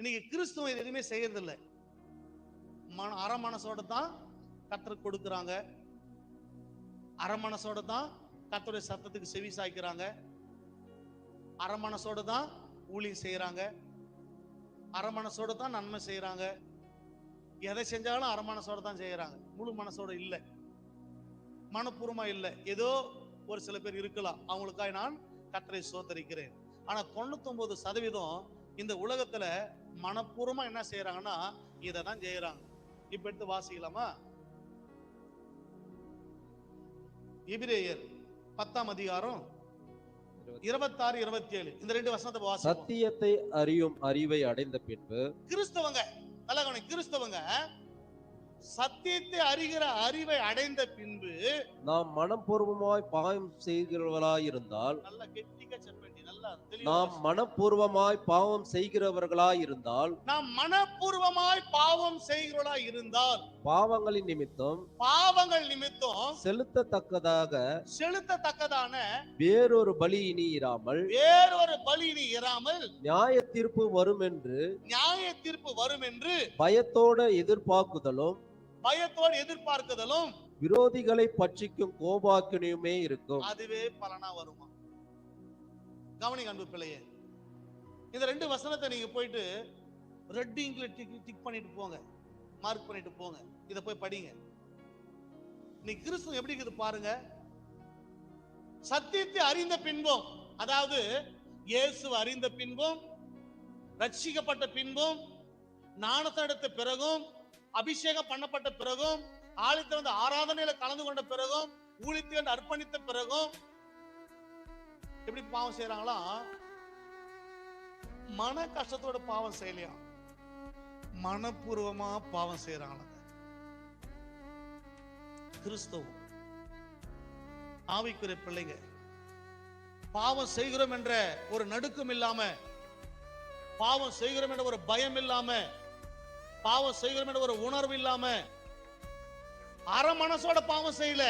இன்னைக்கு கிறிஸ்துவம் இது எதுவுமே செய்யறதில்ல. மன அரை மனசோட தான் கத்தர் கொடுக்குறாங்க. அரை மனசோட தான் கத்தருடைய சத்தத்துக்கு செவி சாய்க்கிறாங்க. அரை மனசோட தான் ஊழியம் செய்கிறாங்க அரை மனசோட தான் நன்மை செய்கிறாங்க எதை செஞ்சாலும் அரை மனசோட தான் செய்கிறாங்க முழு மனசோட இல்லை. மனப்பூர்வமாக இல்லை. ஏதோ ஒரு சில பேர் இருக்கலாம். அவங்களுக்காக நான் கத்தரை சோத்தரிக்கிறேன் ஆனால் தொண்ணூத்தொம்பது சதவீதம் இந்த உலகத்தில் மனப்பூர்வமா என்ன செய்யறாங்கன்னா இதை தான் செய்யறாங்க இப்ப எடுத்து வாசிக்கலாமா? எபிரேயர் பத்தாம் அதிகாரம் இருபத்தாறு இருபத்தி ஏழு இந்த ரெண்டு வசனத்தை வாசிப்போம். சத்தியத்தை அறியும் அறிவை அடைந்த பின்பு கிறிஸ்தவங்க நல்லா கிறிஸ்தவங்க சத்தியத்தை அறிகிற அறிவை அடைந்த பின்பு நாம் மனப்பூர்வமாய் நல்லா கெட்டிக்க செப்பேண்டி நல்லா தெளிவா நாம். மனப்பூர்வமாய் பாவம் செய்கிறவர்களாயிருந்தால் நாம் மனப்பூர்வமாய் பாவம் செய்கிறவளா இருந்தால் பாவங்களின் நிமித்தம் பாவங்கள் நிமித்தம் செலுத்தத்தக்கதாக செலுத்தத்தக்கதான வேறொரு பலி இனி இராமல் வேறொரு பலி நீ இராமல் நியாய தீர்ப்பு வரும் என்று நியாய தீர்ப்பு வரும் என்று பயத்தோட எதிர்பார்க்குதலும் பயத்தோடு எதிர்பார்க்குதலும் விரோதிகளை பட்சிக்கும் கோபாக்கினியுமே இருக்கும் அதுவே பலனா வருமா கவனிங்க அன்பு பிள்ளையே. இந்த ரெண்டு வசனத்தை நீங்க போயிட்டு ரெட் இங்க்ல டிக் டிக் பண்ணிட்டு போங்க. மார்க் பண்ணிட்டு போங்க. இதை போய் படிங்க. நீ கிறிஸ்துவம் எப்படி இருக்குது பாருங்க? சத்தியத்தை அறிந்த பின்பும் அதாவது இயேசு அறிந்த பின்பும் ரட்சிக்கப்பட்ட பின்பும் ஞானத்தை எடுத்த பிறகும் அபிஷேகம் பண்ணப்பட்ட பிறகும் ஆலயத்தில் வந்து ஆராதனையில கலந்து கொண்ட பிறகும் ஊழித்து என்று அர்ப்பணித்த பிறகும் எப்படி பாவம் செய்யறாங்களா மன கஷ்டத்தோட பாவம் செய்யலையா? மனப்பூர்வமா பாவம் செய்யறாங்க கிறிஸ்தவம். ஆவிக்குரிய பிள்ளைங்க பாவம் செய்கிறோம் என்ற ஒரு நடுக்கம் இல்லாம பாவம் செய்கிறோம் என்ற ஒரு பயம் இல்லாம பாவம் செய்கிறோம் என்ற ஒரு உணர்வு இல்லாம அரை மனசோட பாவம் செய்யல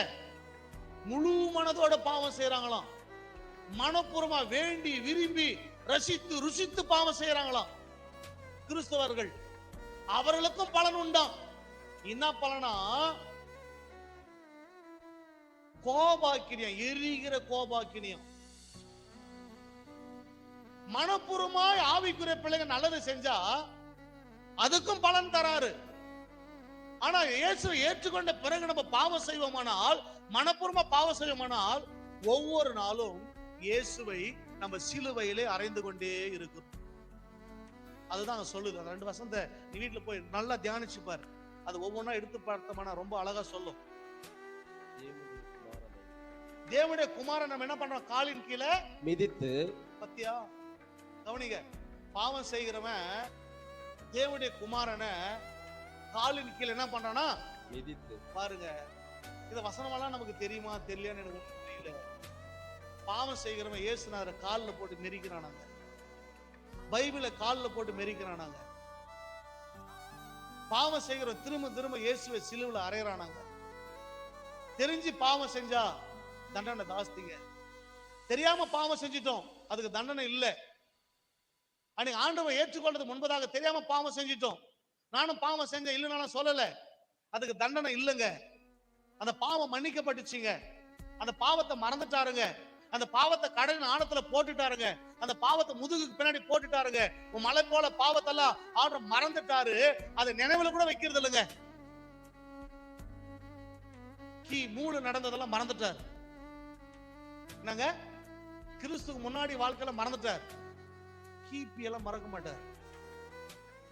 முழு மனதோட பாவம் செய்யறாங்களாம் மனப்பூர்வமா வேண்டி விரும்பி ரசித்து ருசித்து பாவம் செய்யறாங்களாம் கிறிஸ்தவர்கள். அவர்களுக்கும் பலன் உண்டாம் என்ன பலனா? கோபாக்கினியம் எரிகிற கோபாக்கினியம். மனப்பூர்வமாய் ஆவிக்குரிய பிள்ளைங்க நல்லது செஞ்சா அதுக்கும் பலன் தராரு. ஆனா இயேசு ஏற்றுக்கொண்ட பிறகு நம்ம பாவம் செய்வோமானால் மனப்பூர்வமா பாவம் செய்வோமானால் ஒவ்வொரு நாளும் இயேசுவை நம்ம சிலுவையிலே அறைந்து கொண்டே இருக்கும். அதுதான் சொல்லுது. அந்த ரெண்டு வசந்த நீ வீட்டுல போய் நல்லா தியானிச்சு பாரு. அது ஒவ்வொன்றா எடுத்து பார்த்தோம்னா ரொம்ப அழகா சொல்லும். தேவனுடைய குமாரன் நம்ம என்ன பண்றோம்? காலின் கீழே மிதித்து பத்தியா? கவனிங்க. பாவம் செய்கிறவன் தேவனுடைய குமாரனை காலின் கீழே என்ன பண்றானா மிதித்து. பாருங்க. இந்த வசனமெல்லாம் நமக்கு தெரியுமா? தெரியலையான்னு எனக்கு தெரியல பாவம் செய்கிறவன் இயேசுநாதரை காலில் போட்டு மெரிக்கிறானாங்க பைபிளை காலில் போட்டு மெரிக்கிறானாங்க பாவம் செய்கிறவன் திரும்ப திரும்ப இயேசுவை சிலுவில் அறையறானாங்க. தெரிஞ்சு பாவம் செஞ்சா தண்டனை ஜாஸ்திங்க. தெரியாம பாவம் செஞ்சிட்டோம் அதுக்கு தண்டனை இல்லை. அன்னைக்கு ஆண்டவன் ஏற்றுக்கொள்றது முன்பதாக தெரியாம பாவம் செஞ்சிட்டோம். நானும் பாவம் செஞ்சேன் இல்லைன்னு நான் சொல்லல. அதுக்கு தண்டனை இல்லைங்க. அந்த பாவம் மன்னிக்கப்பட்டுச்சுங்க. அந்த பாவத்தை மறந்துட்டாருங்க. அந்த பாவத்தை கடலின் ஆழத்துல போட்டுட்டாருங்க. அந்த பாவத்தை முதுகுக்கு பின்னாடி போட்டுட்டாருங்க. உன் மலை போல பாவத்தெல்லாம் ஆர்டர் மறந்துட்டாரு. அதை நினைவுல கூட வைக்கிறது இல்லைங்க. கி மூணு நடந்ததெல்லாம் மறந்துட்டார். என்னங்க? கிறிஸ்துக்கு முன்னாடி வாழ்க்கையில மறந்துட்டார். கிபி எல்லாம் மறக்க மாட்டார்.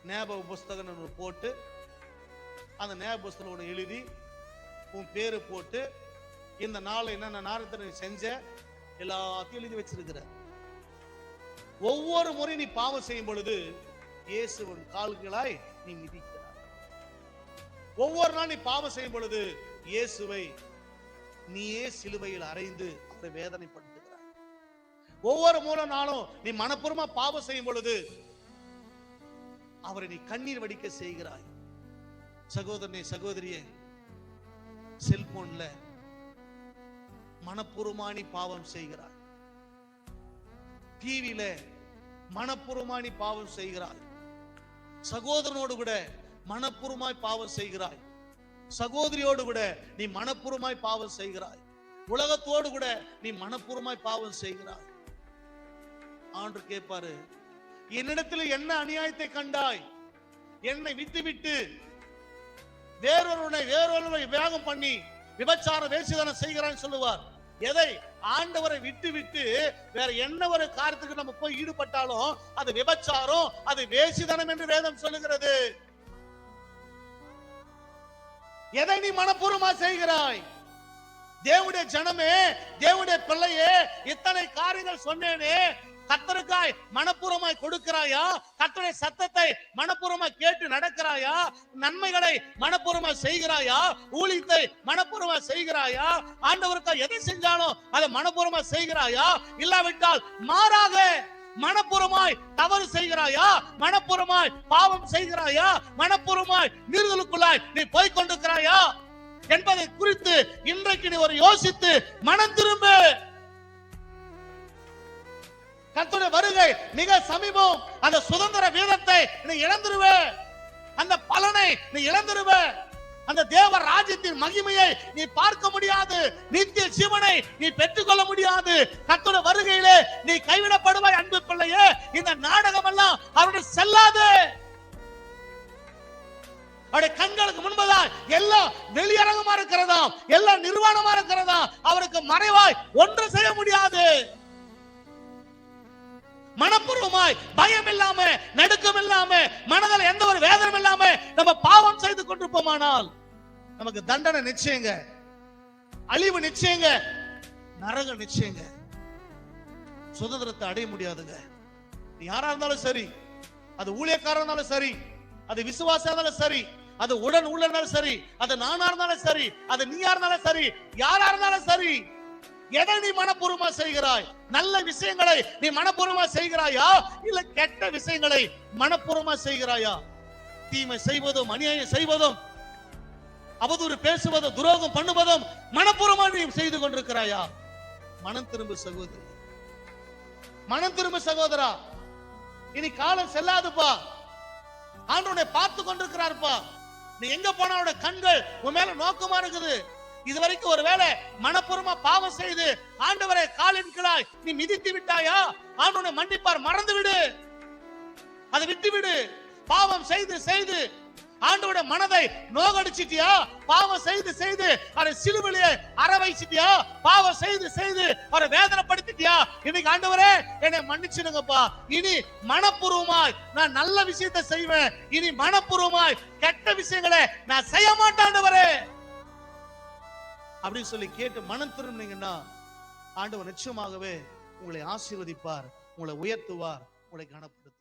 ஞாபக புஸ்தகம் போட்டு அந்த ஞாபக புஸ்தகம் ஒன்று எழுதி உன் பேரு போட்டு இந்த நாள் என்னென்ன நேரத்தை நீ செஞ்ச எல்லாத்தையும் எழுதி வச்சிருக்கிற. ஒவ்வொரு முறை நீ பாவம் செய்யும் பொழுது இயேசுவின் கால்களாய் நீ மிதிக்கிறாய் ஒவ்வொரு நாள் நீ பாவம் செய்யும் பொழுது இயேசுவை நீயே சிலுவையில் அறைந்து அவரை வேதனைப்படுத்துகிறாய் ஒவ்வொரு மூல நாளும் நீ மனப்பூர்வமா பாவம் செய்யும் பொழுது அவரை நீ கண்ணீர் வடிக்க செய்கிறாய். சகோதரனே சகோதரியே செல்போன்ல மனப்புறமானி பாவம் செய்கிறாய் டிவியில மனப்புறமானி பாவம் செய்கிறாய் சகோதரனோடு கூட மனப்புறமாய் பாவம் செய்கிறாய். சகோதரியோடு கூட நீ மனப்புறமாய் பாவம் செய்கிறாய். உலகத்தோடு கூட நீ மனப்பூர்வமாய் பாவம் செய்கிறாய். ஆண்டு கேட்பாரு என்னிடத்தில் என்ன அநியாயத்தை கண்டாய்? என்னை விட்டு விட்டு வேறொருவனை வேறொருவனை விவாகம் பண்ணி விபச்சார வேசிதனம் செய்கிறான்னு சொல்லுவார். எதை ஆண்டவரை விட்டு விட்டு வேற என்ன ஒரு காரியத்துக்கு நம்ம போய் ஈடுபட்டாலும் அது விபச்சாரம் அது வேசிதனம் என்று வேதம் சொல்லுகிறது. எதை நீ மனப்பூர்வமா செய்கிறாய்? தேவனுடைய ஜனமே தேவனுடைய பிள்ளையே இத்தனை காரியங்கள் சொன்னேனே கத்தருக்காய் மனப்பூர்வமாய் கொடுக்கிறாயா? கத்தருடைய சத்தத்தை மனப்பூர்வமாய் கேட்டு நடக்கிறாயா? நன்மைகளை மனப்பூர்வமாய் செய்கிறாயா? ஊழியத்தை மனப்பூர்வமாய் செய்கிறாயா? ஆண்டவருக்கா எதை செஞ்சாலும் அதை மனப்பூர்வமாய் செய்கிறாயா? இல்லாவிட்டால் மாறாக மனப்பூர்வமாய் தவறு செய்கிறாயா? மனப்பூர்வமாய் பாவம் செய்கிறாயா? மனப்பூர்வமாய் நீர்களுக்குள்ளாய் நீ போய்க் கொண்டிருக்கிறாயா என்பதை குறித்து இன்றைக்கு நீ ஒரு யோசித்து மனம் திரும்ப. கர்த்தருடைய வருகை மிக சமீபம். அந்த சுதந்திர வீதத்தை நீ இழந்துருவ. அந்த பலனை நீ இழந்துருவ. அந்த தேவ ராஜ்யத்தின் மகிமையை நீ பார்க்க முடியாது. நித்திய ஜீவனை நீ பெற்றுக்கொள்ள முடியாது. கர்த்தருடைய வருகையிலே மனப்பூர்வமாய் பயம் இல்லாம நடுக்கம் இல்லாம மனதில் எந்த ஒரு வேதனம் இல்லாம நம்ம பாவம் செய்து கொண்டிருப்போமானால் நமக்கு தண்டனை நிச்சயங்க. அழிவு நிச்சயங்க. நரக நிச்சயங்க. சுதந்திரத்தை அடைய முடியாதுங்க. யாரா இருந்தாலும் சரி அது ஊழியக்காரா இருந்தாலும் சரி அது விசுவாசா இருந்தாலும் சரி அது உடன் உள்ள இருந்தாலும் சரி அது நானா இருந்தாலும் சரி அது நீயா இருந்தாலும் சரி யாரா இருந்தாலும் சரி எதை நீ மனப்பூர்வமா செய்கிறாய்? நல்ல விஷயங்களை நீ மனப்பூர்வமா செய்கிறாயா? இல்ல கெட்ட விஷயங்களை மனப்பூர்வமா செய்கிறாயா? தீமை செய்வதும் அநியாயம் செய்வதும் அவதூறு பேசுவதும் துரோகம் பண்ணுவதும் மனப்பூர்வமா நீ செய்து கொண்டிருக்கிறாயா? மனம் திரும்ப சகோதரி. மனம் திரும்ப சகோதரா இனி காலம் செல்லாதுப்பா. ஆண்டவனை பார்த்து கொண்டிருக்கிறார்ப்பா. நீ எங்க போனா அவனோட கண்கள் உன் மேல நோக்கமா இருக்குது. இது வரைக்கும் ஒருவேளை மனப்பூர்வமா பாவம் செய்து ஆண்டவரை காலின் கீழாய் நீ மிதித்து விட்டாயா? ஆண்டவனை மன்னிப்பார் மறந்து விடு அதை விட்டு விடு பாவம் செய்து செய்து. ஆண்டோட மனதை நோகடிச்சிட்டியா? பாவம் செய்து செய்து. அவரை சிலுவிலே அற வைச்சிட்டியா? பாவம் செய்து செய்து. அவரை வேதனைப்படுத்திட்டியா? இன்னைக்கு ஆண்டவரே என்னை மன்னிச்சிடுங்கப்பா. இனி மனப்பூர்வமாய் நான் நல்ல விஷயத்தை செய்வேன். இனி மனப்பூர்வமாய் கெட்ட விஷயங்களை நான் செய்ய மாட்டேன் ஆண்டவரே. அப்படின்னு சொல்லி கேட்டு மனம் திரும்பினீங்கன்னா ஆண்டவர் நிச்சயமாகவே உங்களை ஆசீர்வதிப்பார் உங்களை உயர்த்துவார் உங்களை கனப்படுத்துவார்.